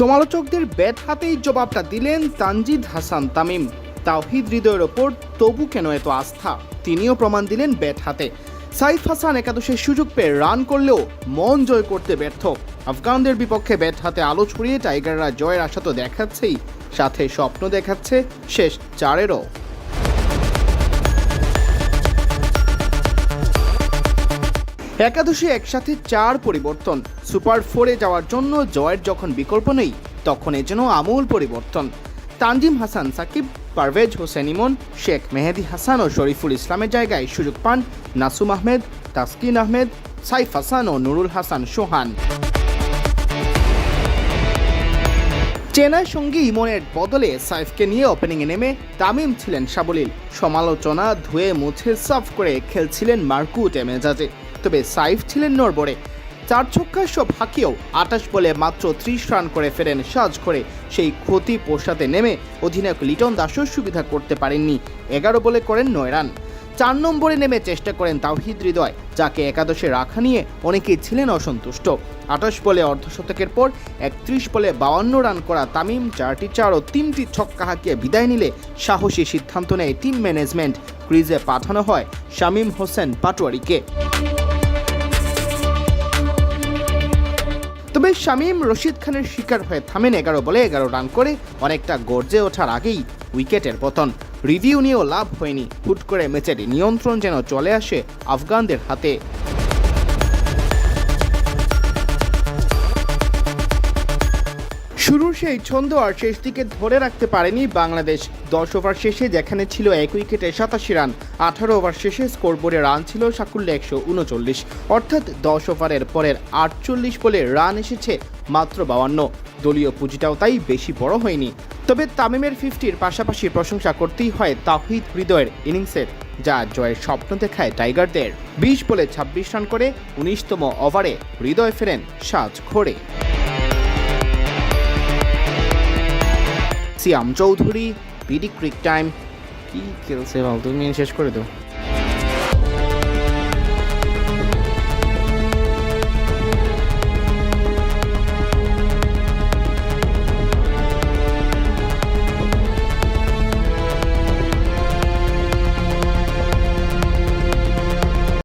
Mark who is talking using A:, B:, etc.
A: সমালোচকদের ব্যাট হাতেই জবাবটা দিলেন তানজিদ হাসান তামিম। তাওহিদ হৃদয়ের ওপর তবু কেন এত আস্থা? তিনিও প্রমাণ দিলেন ব্যাট হাতে। সাইফ হাসান একাদশের সুযোগ পেয়ে রান করলেও মন জয় করতে ব্যর্থ। আফগানদের বিপক্ষে ব্যাট হাতে আলো ছড়িয়ে টাইগাররা জয়ের আশা তো দেখাচ্ছেই, সাথে স্বপ্ন দেখাচ্ছে শেষ চারেরও। একাদশে একসাথে চার পরিবর্তন। সুপার ফোরে যাওয়ার জন্য জয়ের যখন বিকল্প নেই তখন এ যেন আমূল পরিবর্তন। তানজিম হাসান, সাকিব, পারভেজ হোসেন ইমন, শেখ মেহেদি হাসান ও শরীফুল ইসলামের জায়গায় সুযোগ পান নাসুম আহমেদ, তাসকিন আহমেদ, সাইফ হাসান ও নুরুল হাসান সোহান। চেনার সঙ্গে ইমনের বদলে সাইফকে নিয়ে ওপেনিংয়ে নেমে তামিম ছিলেন সাবলীল। সমালোচনা ধুয়ে মুছে সাফ করে খেলছিলেন মার্কুট মেজাজে তবে সাইফ ছিলেন নড়বড়ে। চার ছক্কা সব হাঁকিয়েও আটাশ বলে মাত্র ত্রিশ রান করে ফেরেন সাজ করে সেই ক্ষতি পোষাতে নেমে অধিনায়ক লিটন দাসও সুবিধা করতে পারেননি। এগারো বলে করেন নয় রান। চার নম্বরে নেমে চেষ্টা করেন তাওহিদ হৃদয়, যাকে একাদশে রাখা নিয়ে অনেকেই ছিলেন অসন্তুষ্ট। আঠাশ বলে অর্ধশতকের পর একত্রিশ বলে বাউান্ন রান করা তামিম, চারটি চার ও তিনটি ছক্কা হাঁকিয়ে বিদায় নিলে সাহসী সিদ্ধান্ত নেয় টিম ম্যানেজমেন্ট। ক্রিজে পাঠানো হয় শামীম হোসেন পাটোয়ারিকে। তবে শামীম রশিদ খানের শিকার হয়ে থামেন এগারো বলে এগারো রান করে অনেকটা গর্জে ওঠার আগেই উইকেটের পতন। রিভিউ নিয়েও লাভ হয়নি। হুট করে ম্যাচের নিয়ন্ত্রণ যেন চলে আসে আফগানদের হাতে। শুরুর সেই ছন্দ আর শেষ দিকে ধরে রাখতে পারেনি বাংলাদেশ। দশ ওভার শেষে যেখানে ছিল এক উইকেটে সাতাশি রান, আঠারো ওভার শেষে স্কোরবোর্ডে রান ছিল সাকুল্যে একশো উনচল্লিশ। অর্থাৎ দশ ওভারের পরের আটচল্লিশ বলে রান এসেছে মাত্র বাউান্ন। দলীয় পুঁজিটাও তাই বেশি বড় হয়নি। তবে তামিমের ফিফটির পাশাপাশি প্রশংসা করতেই হয় তাহিদ হৃদয়ের ইনিংসের যা জয়ের স্বপ্ন দেখায় টাইগারদের। বিশ বলে ছাব্বিশ রান করে উনিশতম ওভারে হৃদয় ফেরেন সাজ ঘোরে। Siam Chowdhury BD cric time কি খেলছে বল তুমি শেষ করে দাও।